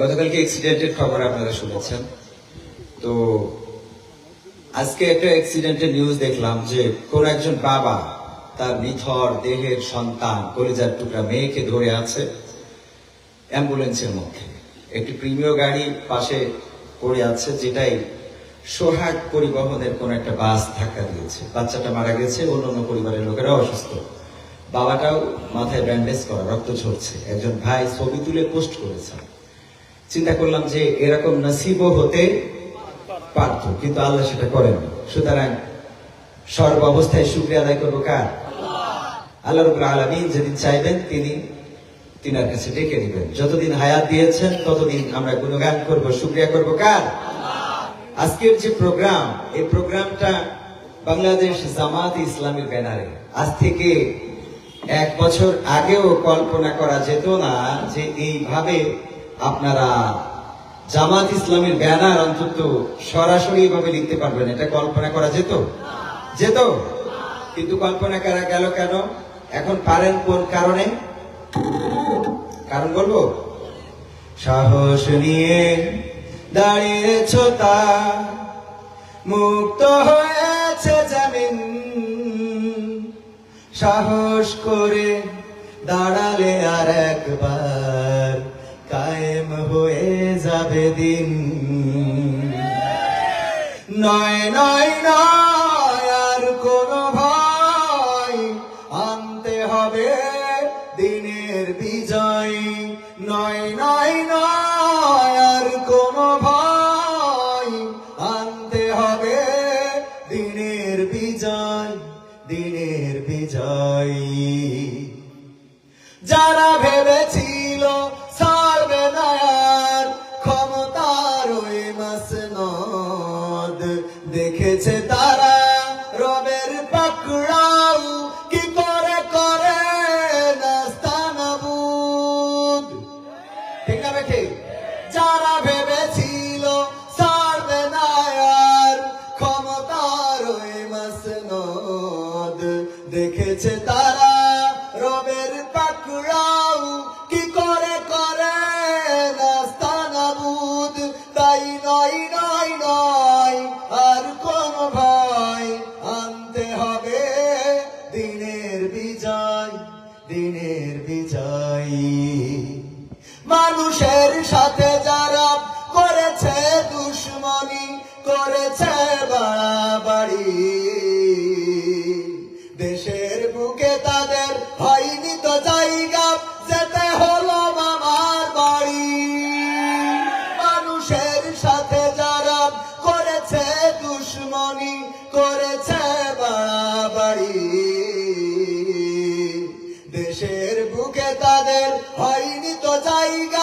গতকালকে অ্যাক্সিডেন্টের খবর আপনারা শুনেছেন। তো আজকে একটা অ্যাক্সিডেন্টের নিউজ দেখলাম যে কোন একজন বাবা তার নিথর দেহের সন্তান কলিজার টুকরা মেয়েকে ধরে আছে অ্যাম্বুলেন্সের মধ্যে। একটি প্রিমিয় গাড়ি পাশে পড়ে আছে যেটাই সোহাগ পরিবহনের কোন একটা বাস ধাক্কা দিয়েছে। বাচ্চাটা মারা গেছে, অন্যান্য পরিবারের লোকেরা অসুস্থ। বাবাটাও মাথায় ব্যান্ডেজ করা, রক্ত ঝরছে। একজন ভাই ছবি তুলে পোস্ট করেছেন। চিন্তা করলাম যে এরকম নসিবও হতে পারত কিন্তু আল্লাহ সেটা করেন সুতরাং সর্ব অবস্থায় শুক্রিয়া আদায় করব কার? আল্লাহ। রবুল আলমিন যেদিন চাইবেন তিনি তিনার কাছে ডেকে নেবেন। যতদিন হায়াত দিয়েছেন ততদিন আমরা গুণগান করব। শুক্রিয়া করব কার? আজকের যে প্রোগ্রাম এই প্রোগ্রামটা বাংলাদেশ জামাত ইসলামের ব্যানারে। আজ থেকে এক বছর আগেও কল্পনা করা যেত না যে এইভাবে আপনারা জামাত ইসলামের ব্যানার অন্তত সরাসরি ভাবে লিখতে পারবেন। এটা কল্পনা করা যেত? যেত? কিন্তু কল্পনা করা গেল কেন? এখন পারেন কোন কারণে? কারণ বলব? সাহস নিয়ে দাঁড়িয়েছ তা। মুক্ত হয়েছে জামিন। সাহস করে দাঁড়ালে আর একবার। হয়ে যাবে দিন। নয় নয় নয়। মাসনদ দেখেছে তারা তাদের হয়নি তো জায়গা।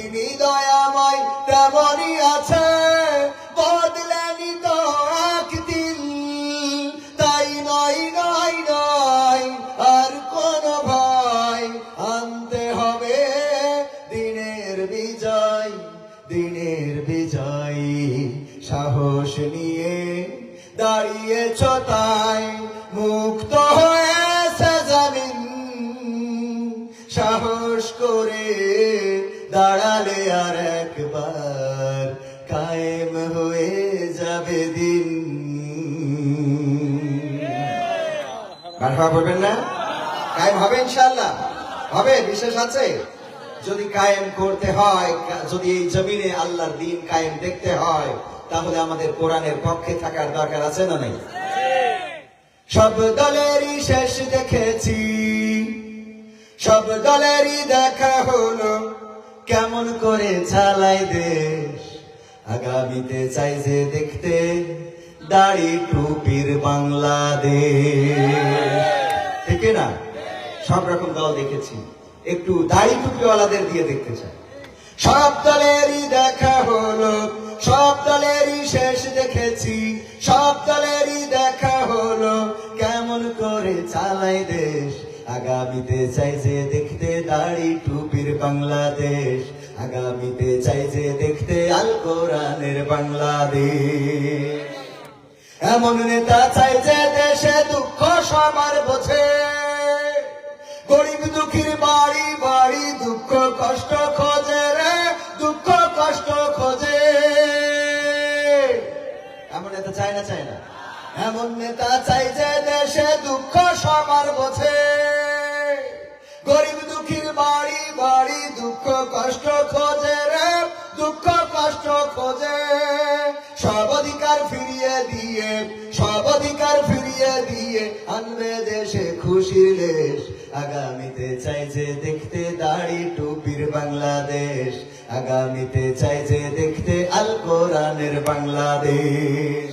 তিনি দয়াময় তেমনই আছে বলবেন না? কায়েম হবে ইনশাআল্লাহ। হবে বিশেষ আছে? যদি কায়েম করতে হয় যদি এই জমিনে আল্লাহর দিন কায়েম দেখতে হয়, তাহলে আমাদের কোরআনের পক্ষে থাকার দরকার আছে না নাই? সব দলেরই শেষ দেখেছি। সব দলেরই দেখা হলো, কেমন করে চালাই দেশ। আগামীতে চাই যে দেখতে, দাড়ি টুপির বাংলাদেশ। ঠিক না সব রকম দল দেখেছি। একটু দাড়ি টুপিওয়ালাদের দিয়ে দেখতে চাই। সব দলেরই দেখা হলো, সব দলেরই শেষ দেখেছি। সব দলেরই দেখা হলো, কেমন করে চালাই দেশ। আগামীতে চাই যে দেখতে দাড়ি টুপির বাংলাদেশ। আগামীতে চাই যে দেখতে আল কোরআনের বাংলাদেশ। এমন নেতা চাই যে দেশে দুঃখ সবার বোঝে। দুঃখীর বাড়ি বাড়ি দুঃখ কষ্ট খোঁজে রে, দুঃখ কষ্ট খোঁজে। এমন নেতা চাই না চাই না? এমন নেতা চাই যে দেশে দুঃখ সবার বোঝে। গরিব দুঃখীর বাড়ি বাড়ি দুঃখ কষ্ট খোঁজে রে, দুঃখ কষ্ট খোঁজে। সব অধিকার ফিরিয়ে দিয়ে, সব অধিকার ফিরিয়ে দিয়ে আনবে দেশে খুশির দেশ আগামীতে চাই যে দেখতে দাড়ি টুপির বাংলাদেশ। আগামীতে চাই যে দেখতে আল কোরআনের বাংলাদেশ।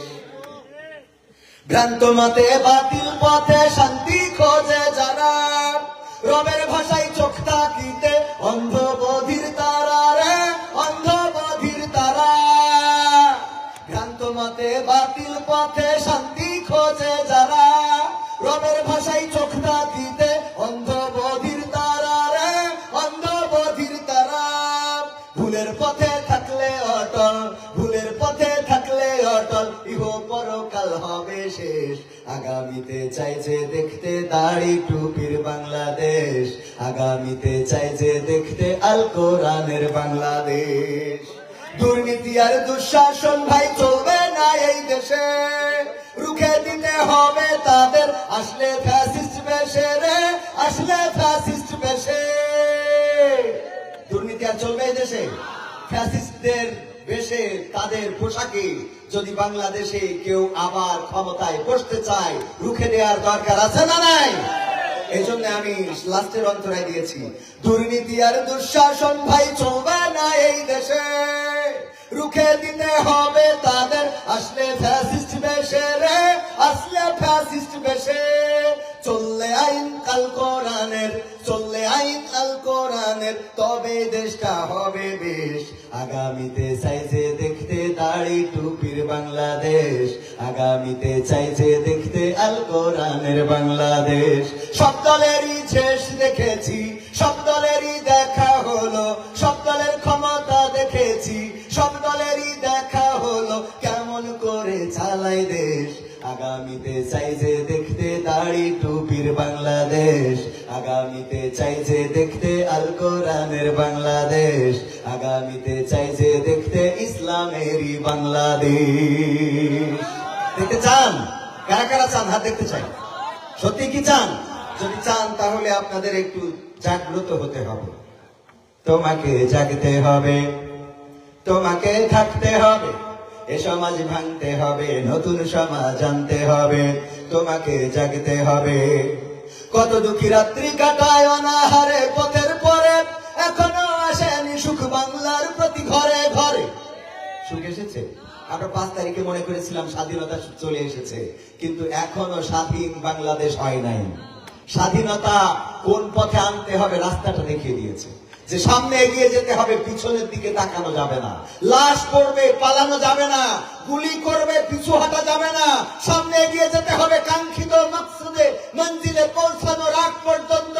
ভ্রান্ত মতে বাতিল পথে শান্তি খোঁজে যারা। রবের ভাষায় চোখ তাকিতে অন্ধ বধির তারা রে অন্ধ বধির তারা। ভ্রান্ত মতে বাতিল পথে শান্তি খোঁজে যারা। আগামীতে চাইছে দেখতে দাড়ি টুপির বাংলাদেশ। আগামীতে চাইছে দেখতে আল কোরআনের বাংলাদেশ। দুর্নীতি আর দুঃশাসন ভাই চলবে না এই দেশে। রুখে দিতে হবে তাদের। আসলে ফ্যাসিস্ট বেশে রে, আসলে ফ্যাসিস্ট বেশে। দুর্নীতি আর চলবে এই দেশে। ফ্যাসিস্টদের বেশে তাদের পোশাকে যদি বাংলাদেশে কেউ আবার ক্ষমতায় বসতে চায়, রুখে দেওয়ার দরকার আছে না নাই? এই জন্য আমি লাস্টের অন্তরায় দিয়েছি, দুর্নীতি আর দুঃশাসন ভাই চলবে না এই দেশে। রুখে দিতে হবে তাদের, আসলে ফ্যাসিস্ট বেশে রে, আসলে ফ্যাসিস্ট বেশে। চললে আইন কাল কোরআনের, চললে আইন আল কোরআনের, তবে দেশটা হবে বেশ আগামীতে চাইছে দেখতে দাড়ি টুপির বাংলাদেশ। আগামীতে চাইছে দেখতে আল কোরআনের বাংলাদেশ। সব দলেরই শেষ দেখেছি, সব দলেরই দেখা হলো, সব দলের ক্ষমতা দেখেছি, সব দলেরই দেখা হলো, কেমন করে চালাই দেশ। আগামীতে চাইছে দেখতে দাড়ি টুপির বাংলাদেশ। আগামীতে চাইছে দেখতে আল কোরআনের বাংলাদেশ। আগামীতে চাইছে দেখতে ইসলামেরই বাংলাদেশ। দেখতে চান? কারা কারা চান? হাত দেখতে চাই। সত্যি কি চান? যদি চান, তাহলে আপনাদের একটু জাগ্রত হতে হবে। তোমাকে জাগতে হবে। তোমাকে থাকতে হবে। এ সমাজ ভাঙতে হবে। নতুন সমাজ আনতে হবে। তোমাকে জাগতে হবে। কত দুঃখী রাত্রি কাটায় অনাহারে, পথের পরে এখনও আসেনি সুখ বাংলার প্রতি ঘরে ঘরে। সুখ এসেছে? আমরা পাঁচ তারিখে মনে করেছিলাম স্বাধীনতা চলে এসেছে, কিন্তু এখনও স্বাধীন বাংলাদেশ হয় নাই। স্বাধীনতা কোন পথে আনতে হবে রাস্তাটা দেখিয়ে দিয়েছে। যে সামনে এগিয়ে যেতে হবে, পিছনের দিকে তাকানো যাবে না। লাশ করবে পালানো যাবে না। গুলি করবে, পিছু হাঁটা যাবে না। সামনে এগিয়ে যেতে হবে, কাঙ্ক্ষিত মাকসুদে মঞ্জিলে পৌঁছানোর আগ পর্যন্ত।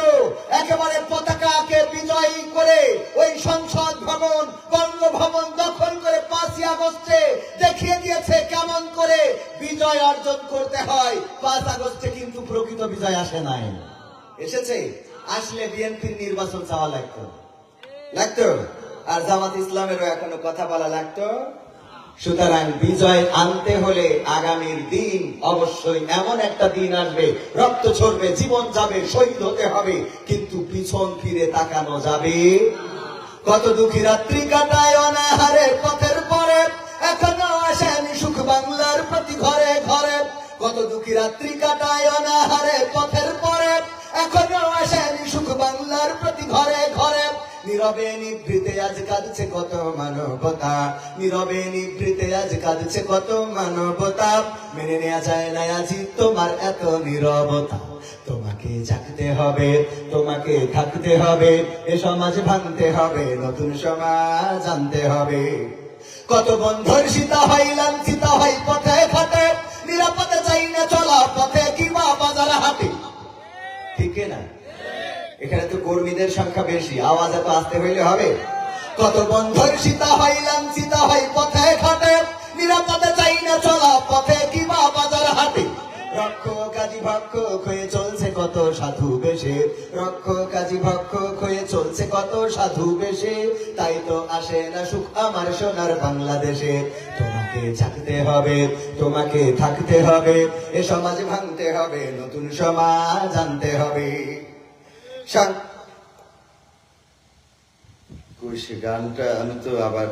একেবারে পতাকাকে বিজয়ী করে ওই সংসদ ভবন, বঙ্গভবন দখল করে পাঁচই আগস্টে দেখিয়ে দিয়েছে কেমন করে বিজয় অর্জন করতে হয়। পাঁচ আগস্টে কিন্তু প্রকৃত বিজয় আসে নাই। এসেছে? আসলে বিএনপির নির্বাচন চাওয়া লাগতো লাগতো? আর জামাত ইসলামেরও এখনও কথা বলা লাগতো? সুতরাং বিজয় আনতে হলে আগামীর দিন অবশ্যই এমন একটা দিন আসবে, রক্ত ছড়বে জীবন যাবে, শহীদ হতে হবে, কিন্তু পিছন ফিরে তাকানো যাবে কত দুঃখী রাত্রি কাটায় অনাহারে, পথের পরে এখনও আসেনি সুখ বাংলার প্রতি ঘরে ঘরে। কত দুঃখী রাত্রি কাটায় অনাহারে, পথের পরে এখনও আসেনি সুখ বাংলার প্রতি ঘরে ঘরে। নীরবে নিভৃতে আজ কাঁদছে কত মানবতা। নীরবে নিভৃতে আজ কাঁদছে কত মানবতা। মেনে নেওয়া যায় না আজি তোমার এত নীরবতা। তোমাকে জাগতে হবে, তোমাকে থাকতে হবে, এ সমাজ ভাঙতে হবে, নতুন সমাজ আনতে হবে। কত বন্ধুর সীতা হয় লাঞ্ছিত এখানে কর্মীদের সংখ্যা বেশি। আওয়াজ এত আসতে হইলে হবে? কত বন্ধুর সীতা হয় লাঞ্ছিত হয় পথে ঘাটে। নিরাপদে চাই না চলা, পথে কিংবা বাজার হাটে। রক্ষ কাজী ভক্ষ হয়ে চলছে কত সাধু বেশে। তাই তো আসে না সুখ আমার সোনার বাংলাদেশে। তোমাকে জাগতে হবে, তোমাকে থাকতে হবে। এ সমাজ ভাঙতে হবে, নতুন সমাজ আনতে হবে। গানটা, আমি তো আবার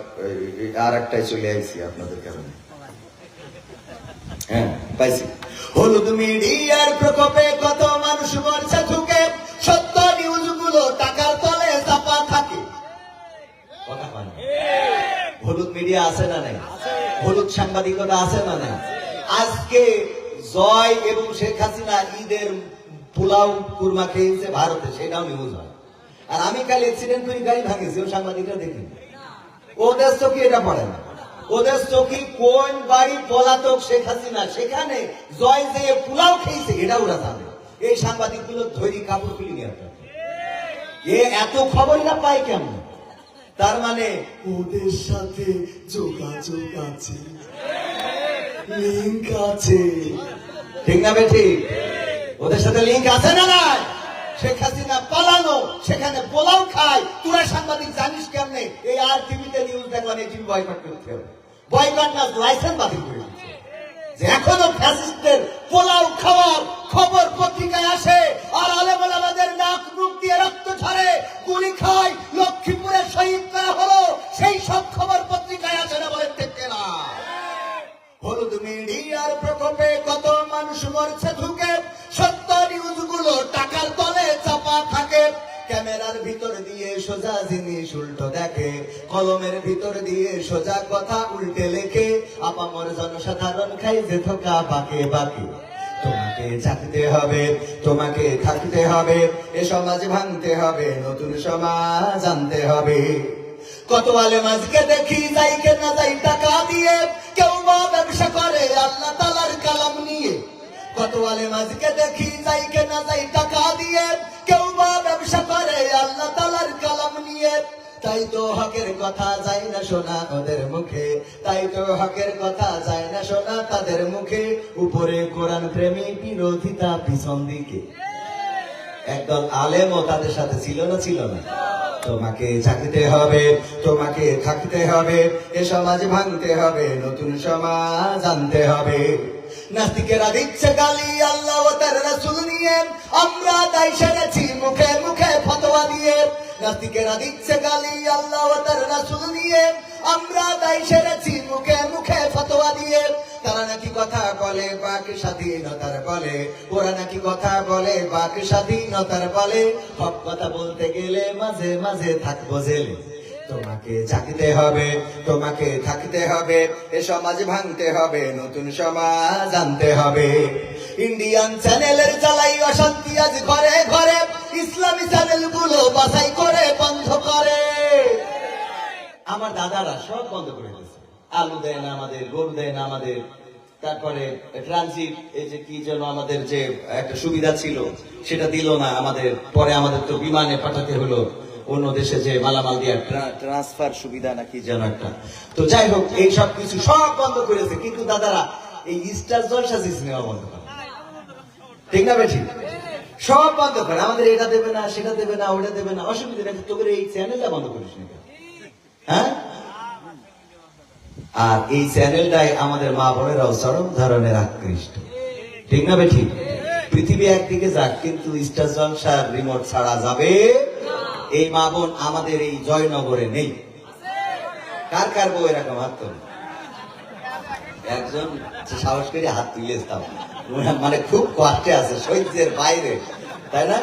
আর একটাই চলে আইছি আপনাদের কারণে। হ্যাঁ পাইছি। হলুদ মিডিয়ার প্রকোপে কত মানুষ মরছে ঢুকে সত্য নিউজগুলো টাকার তলে চাপা থাকে। হলুদ মিডিয়া আছে না নাই? হলুদ সাংবাদিকতা আছে না নাই? আজকে জয় এবং শেখ হাসিনা ঈদের পোলাও, কুরমা খেয়েছে ভারতে, সেটাও নিউজ হয়। আর আমি কাল অ্যাক্সিডেন্ট করে, গাড়ি ভাঙিয়েছি ও সাংবাদিকরা দেখি ওদের চোখে এটা পড়ে না। ওদের চোখে কোন বাড়ি পলাতক শেখ হাসিনা, সেখানে জয় যে পোলাও খেয়েছে, এটা ওরা জানে। এই সাংবাদিকগুলো ধৈর্য কাপড় খুলে নিয়ে এ এত খবর না পায় কেমন? তার মানে ওদের সাথে যোগাযোগ আছে লিঙ্ক আছে। ঠিক না বেঠি ওদের সাথে লিঙ্ক আছে না নাই? শেখ হাসিনা পালানো, সেখানে পোলাও খায়। তোরা সাংবাদিক জানিস কেমনে? এই আর টিভিতে নিউজ দেখলাম এই টিভি বয়কট করতে হবে। বয়কট না লাইসেন্স বাতিল করে দিচ্ছে যে এখনও ফ্যাসিস্টদের পোলাও খাওয়ার খবর পত্রিকায় আসে, আর আলেমুল আমাদের নাক মুখ দিয়ে রক্ত ঝরে, গুলি খায় লক্ষ্মীপুরে শহীদ করা হলো, সেই সব খবর পত্রিকায় আসে না বলে থেকে না। হলুদ মিডিয়ার প্রকোপে কত মানুষ মরছে ঢুকে সত্য নিউজগুলো টাকার তলে চাপা থাকে। ক্যামেরার ভিতর দিয়ে সোজা জিনিস উল্টো দেখে। কলমের ভিতর দিয়ে সোজা কথা উল্টে লেখে। আপামর জনসাধারণ খাই যে থোকা বাকে বাকে। তোমাকে জাগতে হবে, তোমাকে থাকতে হবে। এ সমাজ ভাঙতে হবে, নতুন সমাজ আনতে হবে। কত আলেম আজকে দেখি যাই কে না যাই টাকা দিয়ে, কেউ বা ব্যবসা করে আল্লাহ তালার কালাম নিয়ে। কত আলেম আজকে দেখি যাই কে না যাই টাকা দিয়ে, কেউ বা ব্যবসা করে আল্লাহ তালার কালাম নিয়ে। তাই তো হকের কথা যায় না শোনা ওদের মুখে, তাই তো হকের কথা যায় না শোনা তাদের মুখে। উপরে কোরআন প্রেমী, বিরোধিতা পিছন দিকে। একদল আলেমও তাদের সাথে ছিল না ছিল না। তোমাকে জাগতে হবে, তোমাকে থাকতে হবে, এ সমাজ ভাঙতে হবে, নতুন সমাজ আনতে হবে। নাস্তিকেরা দিচ্ছে গালি আল্লাহ তার রাসূল নিয়ে, আমরা তাই সেরেছি মুখে মুখে ফতোয়া দিয়ে। নাস্তিকেরা দিচ্ছে গালি আল্লাহ তার রাসূল নিয়ে আমরা তাই সেরেছি মুখে মুখে ফতোয়া দিয়ে। তারা নাকি কথা বলে বাক স্বাধীনতার বলে। ওরা নাকি কথা বলে বাক স্বাধীনতার বলে। হক কথা বলতে গেলে মাঝে মাঝে থাকব জেলে। তোমাকে জাগতে হবে, তোমাকে থাকতে হবে, এ সমাজ ভাঙতে হবে, নতুন সমাজ আনতে হবে। ইন্ডিয়ান চ্যানেলের চালাই অশান্তি আজ ঘরে ঘরে। ইসলামী চ্যানেলগুলো বাছাই করে বন্ধ করে। আমার দাদারা সব বন্ধ করে দিয়েছে। আলু দেয় না আমাদের, গরু দেয় না আমাদের। তারপরে ট্রানজিট, এই যে কি যেন আমাদের যে একটা সুবিধা ছিল, সেটা দিল না আমাদের। পরে আমাদের তো বিমানে পাঠাতে হলো। অন্য দেশে যে মালামাল দিয়া ট্রান্সফার সুবিধা নাকি যেন একটা। তো যাই হোক, এই সব কিছু সব বন্ধ করেছে। কিন্তু দাদারা, এই স্টার জলসা নেওয়া বন্ধ করে ঠিক না বেঠি? সব বন্ধ করে। আমাদের এটা দেবে না, সেটা দেবে না, ওটা দেবে না। অসুবিধা নেই। তোদের এই চ্যানেলটা বন্ধ করিস না? হ্যাঁ? আর এই চ্যানেলটাই আমাদের মা বোনেরাও চরম ধরনের আকৃষ্ট। ঠিক না বেঠি? পৃথিবী একদিকে যাক, কিন্তু স্টার জলসার রিমোট ছাড়া যাবে? এই মা বোন আমাদের এই জয়নগরে নেই। কার কার বউ এরকম? হাত? একজন সাহস করে হাত তুলে মানে খুব কষ্টে আছে, সহ্যের বাইরে। তাই না?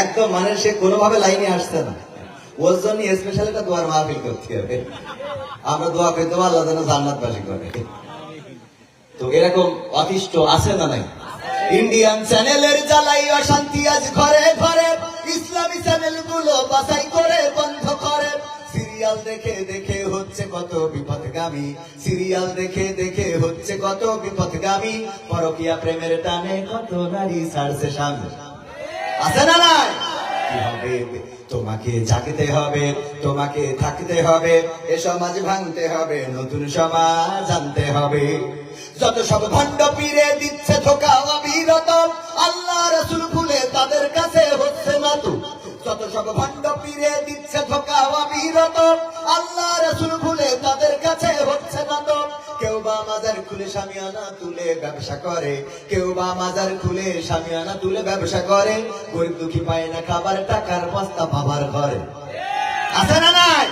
একদম মানে সে কোনোভাবে লাইনে আসছে না। ওর জন্য স্পেশাল একটা দোয়ার মাহফিল করতে হবে আমরা দোয়া করতে আল্লাহ যেন জান্নাতবাসী করে। তো এরকম অতিষ্ঠ আছে না নাই? ইন্ডিয়ান চ্যানেলের জ্বালাই অশান্তি আজ ঘরে ঘরে। ইসলামী চ্যানেলগুলো করে, বন্ধ করে। সিরিয়াল দেখে দেখে হচ্ছে কত বিপদগামী সিরিয়াল দেখে দেখে হচ্ছে কত বিপদগামী পরকিয়া প্রেমের টানে কত নারী ছাড়ছে সামনে আছে না নাই? কি হবে? তোমাকে জাগতে হবে, তোমাকে থাকতে হবে, এ সমাজ ভাঙতে হবে, নতুন সমাজ আনতে হবে। যত সব ভণ্ড পীরে দিচ্ছে ধোকা অবিরত, আল্লাহ রসুল ভুলে তাদের কাছে হচ্ছে নত যত সব ভণ্ড পীরে দিচ্ছে ধোকা অবিরত, আল্লাহ রসুল ভুলে তাদের কাছে হচ্ছে কেউ বা মাজার খুলে সামিয়ানা তুলে ব্যবসা করে গরিব দুঃখী পায় না খাবার টাকার বস্তা বাবার ঘরে। আছে না নাই?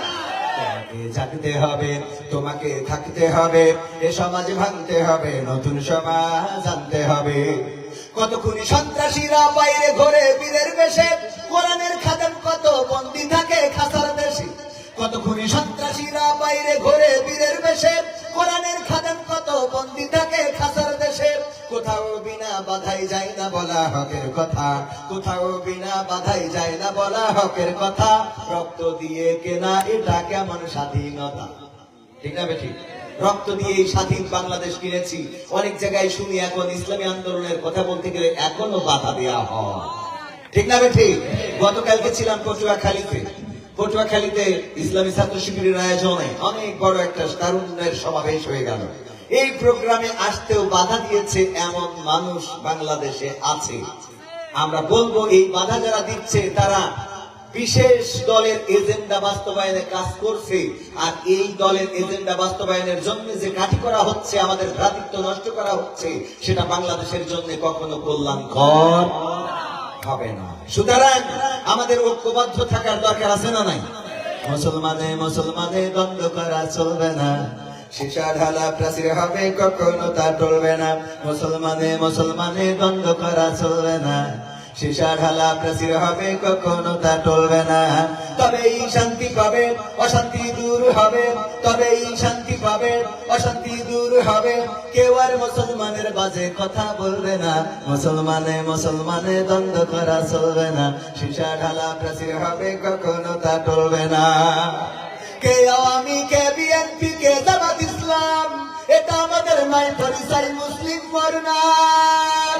জাগতে হবে, তোমাকে থাকতে হবে, এ সমাজ ভাঙতে হবে, নতুন সমাজ আনতে হবে। কতক্ষণ সন্ত্রাসীরা বাইরে ঘরে বীরের বেশে, কোরআনের খাদেম কত বন্দি থাকে খাসার দেশে। কতক্ষণ সন্ত্রাসীরা বাইরে ঘরে বীরের বেশে কোরআনের খাদেম কত বন্দি থাকে খাসার দেশে? কোথাও বিনা বাধাই যায় না বলা হকের কথা। কোথাও বিনা বাধাই যায় না বলা হকের কথা। রক্ত দিয়ে কেনা এটা কেমন স্বাধীনতা? ঠিক না বেঠিক রক্ত দিয়ে এই স্বাধীন বাংলাদেশ কিনেছি। অনেক জায়গায় শুনি এখন ইসলামী আন্দোলনের কথা বলতে গেলে এখনও বাধা দেয়া হয়। ঠিক না বেঠিক গতকালকে ছিলাম পটুয়াখালীতে। পটুয়াখালীতে ইসলামী ছাত্র শিবিরের আয়োজনে অনেক বড় একটা তারুণ্যের সমাবেশ হয়ে গেল। এই প্রোগ্রামে আসতেও বাধা দিয়েছে এমন মানুষ বাংলাদেশে আছে। আমরা বলব, এই বাধা যারা দিচ্ছে, তারা বিশেষ দলের এজেন্ডা বাস্তবায়নে কাজ করছে। আর এই দলের এজেন্ডা বাস্তবায়নের জন্য যে কাঠি করা হচ্ছে, আমাদের ভ্রাতৃত্ব নষ্ট করা হচ্ছে, সেটা বাংলাদেশের জন্য কখনো কল্যাণ কল্যাণকর। হবে না। সুতরাং আমাদের ঐক্যবদ্ধ থাকার দরকার আছে না নাই? মুসলমানে মুসলমানে দ্বন্দ্ব করা চলবে না। শিশা ঢালা প্রাচীর হবে, কখনো তা টলবে না। মুসলমানে মুসলমানে দ্বন্দ্ব করা চলবে না। সীসা ঢালা প্রাচীর হবে, কখনো তা টলবে না। তবেই শান্তি পাবে, অশান্তি দূর হবে। তবেই শান্তি পাবে, অশান্তি দূর হবে। কেউ আর মুসলমানের বাজে কথা বলবে না। মুসলমানে মুসলমানে দ্বন্দ্ব করা চলবে না। সীসা ঢালা প্রাচীর হবে, কখনো তা টলবে না। কে আওয়ামী কে বিএনপি কে জামাত ইসলাম, এটা আমাদের নাই পরিচয় মুসলিম মরনাম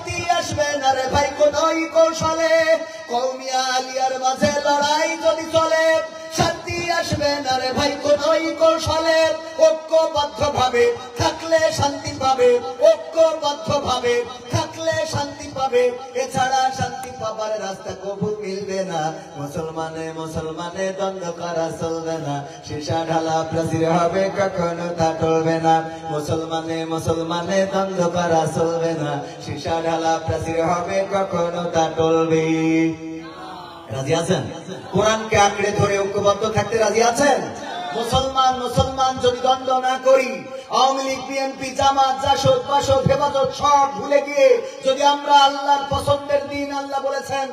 আসবে না রে ভাই কোথায় কৌশলে? কৌমিয়া আলিয়ার মাঝে লড়াই যদি চলে শান্তি থাকলে থাকলে শান্তি পাবে। এছাড়া শান্তি পাবার রাস্তা কবু মিলবে না। মুসলমানে মুসলমানে দ্বন্দ্ব করা চলবে না। সীসা ঢালা প্রাচীর হবে, কখনো তা না। মুসলমানে মুসলমানে দ্বন্দ্ব করা চলবে না। সীসা ঢালা প্রাচীর হবে, কখনো তা টলবে রাজি আছেন? কোরআনকে আঁকড়ে ধরে ঐক্যবদ্ধ থাকতে রাজি আছেন? মুসলমান মুসলমান যদি দ্বন্দ্ব না করি, আওয়ামী লীগ, বিএনপি, জামাত, জাসদ, বাসদ, হেফাজত সব ভুলে গিয়ে যদি আমরা আল্লাহর পছন্দের দিন আল্লাহ বলেছেন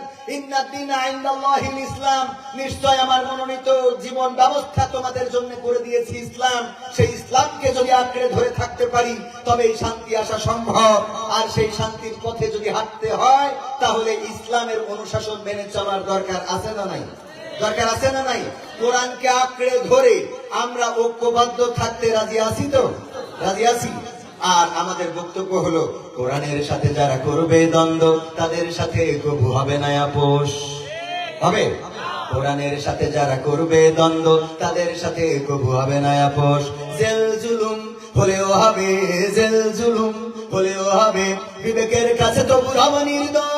ইসলাম নিশ্চয় আমার মনোনীত জীবন ব্যবস্থা তোমাদের জন্য করে দিয়েছি ইসলাম। সেই ইসলামকে যদি আঁকড়ে ধরে থাকতে পারি তবে এই শান্তি আসা সম্ভব। আর সেই শান্তির পথে যদি হাঁটতে হয়, তাহলে ইসলামের অনুশাসন মেনে চলার দরকার আছে না নাই? দরকার আছে না নাই? কোরআনকে আঁকড়ে ধরে আমরা ঐক্যবদ্ধ থাকতে রাজি আছি তো? রাজি আছি। আর আমাদের বক্তব্য হলো, কোরআনের সাথে যারা করবে দ্বন্দ্ব, তাদের সাথে কবু হবে না আপোষ। হবে? কোরআনের সাথে যারা করবে দ্বন্দ্ব, তাদের সাথে কবু হবে না আপোষ। জেল জুলুম হলেও হবে, জেল জুলুম হলেও হবে। বিবেকের কাছে তো বুড়ামা নির্দোষ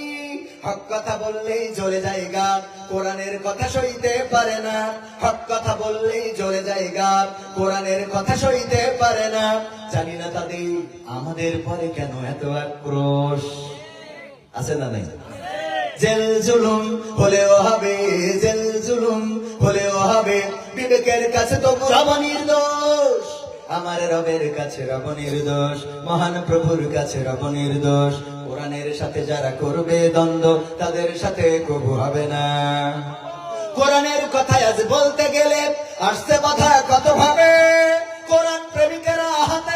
হক কথা বললেই জ্বলে যায় গা কোরআনের কথা সইতে পারে না। হক কথা বললেই জ্বলে যায় গা কোরআনের কথা সইতে পারে না। জানি না তাদের আমাদের পরে কেন এত আক্রোশ। আছে না নাই? জেল জুলুম হলেও হবে, জেল জুলুম হলেও হবে। বিবেকের কাছে তো রব নির্দোষ আমার রবের কাছে রব নির্দোষ মহান প্রভুর কাছে রব নির্দোষ কোরআনের সাথে যারা করবে দ্বন্দ্ব, তাদের সাথে কবু হবে না। কোরআনের কথা আজ বলতে গেলে আসছে বাধা কত ভাবে কোরআন প্রেমিকেরা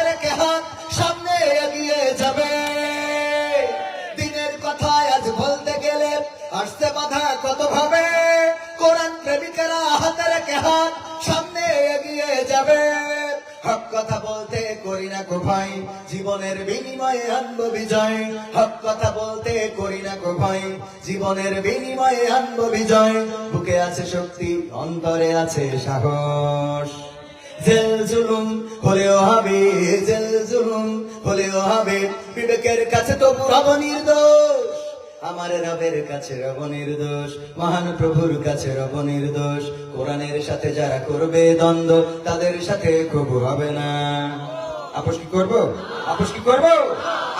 রেখে হাত সামনে এগিয়ে যাবে। দিনের কথা আজ বলতে গেলে আসছে বাধা কত ভাবে কোরআন প্রেমিকেরা হাতে রেখে হাত সামনে এগিয়ে যাবে। ভাই, জীবনের বিনিময়ে আনব বিজয়। হক কথা বলতে করি না গো ভাই, জীবনের বিনিময়ে আনব বিজয়। বুকে আছে শক্তি, অন্তরে আছে সাহস। জেল জুলুম হলেও হবে, জেল জুলুম হলেও হবে। বিবেকের কাছে তো রব নির্দোষ, আমার রবের কাছে রব নির্দোষ, মহান প্রভুর কাছে রব নির্দোষ। কোরআনের সাথে যারা করবে দ্বন্দ্ব, তাদের সাথে কবু হবে না। আপোষ কি করব? আপোষ কি করব?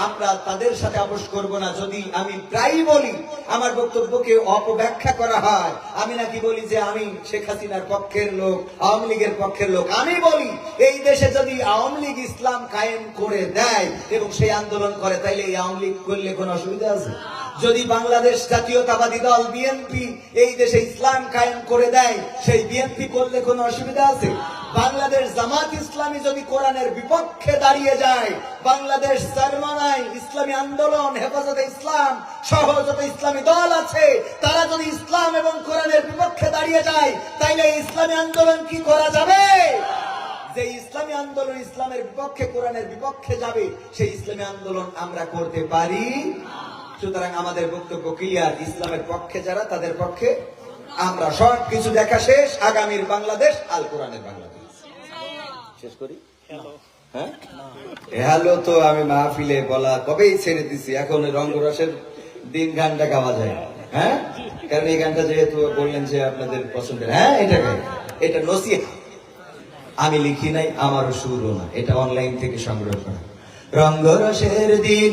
আমরা তাদের সাথে আপোষ করব না। যদি আমি প্রায়ই বলি, আমার বক্তব্যকে অপব্যাখ্যা করা হয়, আমি নাকি বলি যে আমি শেখ হাসিনার পক্ষের লোক, আওয়ামী লীগের পক্ষের লোক। আমি বলি, এই দেশে যদি আওয়ামী লীগ ইসলাম কায়েম করে দেয় এবং সেই আন্দোলন করে, তাইলে এই আওয়ামী লীগ করলে কোনো অসুবিধা আছে? যদি বাংলাদেশ জাতীয়তাবাদী দল বিএনপি এই দেশে ইসলাম কায়েম করে দেয়, সেই বিএনপি করলে কোনো অসুবিধা আছে? বাংলাদেশ জামাত ইসলামী যদি কোরআনের বিপক্ষে দাঁড়িয়ে যায়, বাংলাদেশ সারমানায় ইসলামী আন্দোলন, হেফাজতে ইসলাম সহ যত ইসলামী দল আছে, তারা যদি ইসলাম এবং কোরআনের বিপক্ষে দাঁড়িয়ে যায়, তাইলে ইসলামী আন্দোলন কি করা যাবে? যে ইসলামী আন্দোলন ইসলামের বিপক্ষে, কোরআনের বিপক্ষে যাবে, সেই ইসলামী আন্দোলন আমরা করতে পারি? সুতরাং আমাদের বক্তব্য ক্লিয়ার ইসলামের পক্ষে যারা তাদের পক্ষে আমরা সব কিছু দেখা শেষ আগামীর বাংলাদেশ আল কোরআনের বাংলাদেশ। শেষ করি? হ্যাঁ? হ্যালো তো আমি মাহফিলে বলা কবেই ছেড়ে দিছি এখন রঙ্গরসের দিন গানটা গাওয়া যায়। হ্যাঁ? কারণ এই গানটা যেহেতু বললেন যে আপনাদের পছন্দের হ্যাঁ এটা এটা নসিহা। আমি লিখি নাই আমারও সুরও না এটা অনলাইন থেকে সংগ্রহ করা। রঙ্গরসের দিন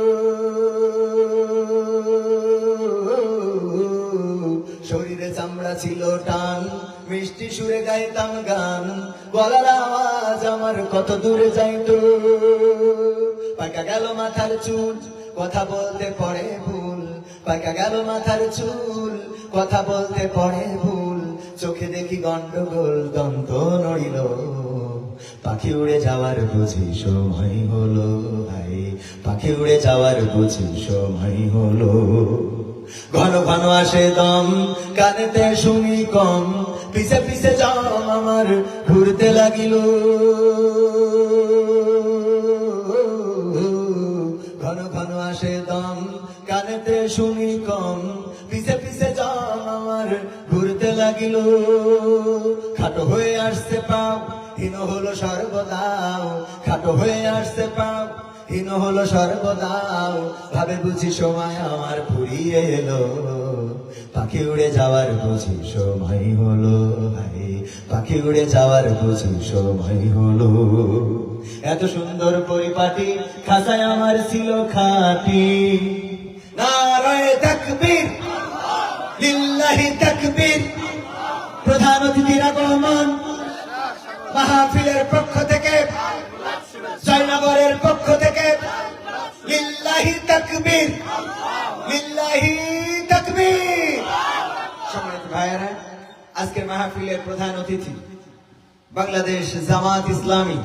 ছিল টান। মিষ্টি সুরে গাইতাম গান। গলার আওয়াজ আমার কত দূরে যাইতো। পাকা গেল মাথার চুল, কথা বলতে পড়ে ভুল। পাকা গেল মাথার চুল, কথা বলতে পড়ে ভুল। চোখে দেখি গন্ডগোল, দন্ত নড়িল। পাখি উড়ে যাওয়ার বুঝি সময় হলো, ভাই। পাখি উড়ে যাওয়ার বুঝি সময় হলো। ঘন ঘন আসে দম, কানেতে শুনি কম। পিছে পিছে জম আমার, ঘুরতে লাগিল। ঘন ঘন আসে দম, কানেতে শুনি কম। পিছে পিছে জম আমার, ঘুরতে লাগিল। খাটো হয়ে আসতে পাও হীন হলো সর্বদাও। খাটো হয়ে আসতে পাও হীন হলো সর্বদাও ভাবে বুঝি সময় আমার ফুরিয়ে এলো। পাখি উড়ে যাওয়ার বুঝি সময় হলো। ভাই পাখি উড়ে যাওয়ার বুঝি সময় হলো। এত সুন্দর পরিপাটি খাসায় আমার ছিল খাটি। প্রধান অতিথির আগমন, মাহফিলের পক্ষ থেকে, জয়নগরের পক্ষ থেকে। লিল্লাহি তাকবীর। লিল্লাহি তাকবীর। সম্মানিত ভাইয়েরা, আজকের মাহফিলের প্রধান অতিথি বাংলাদেশ জামাত ইসলামী,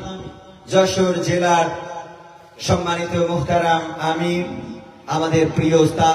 যশোর জেলার সম্মানিত মুখতারাম আমির, আমাদের প্রিয়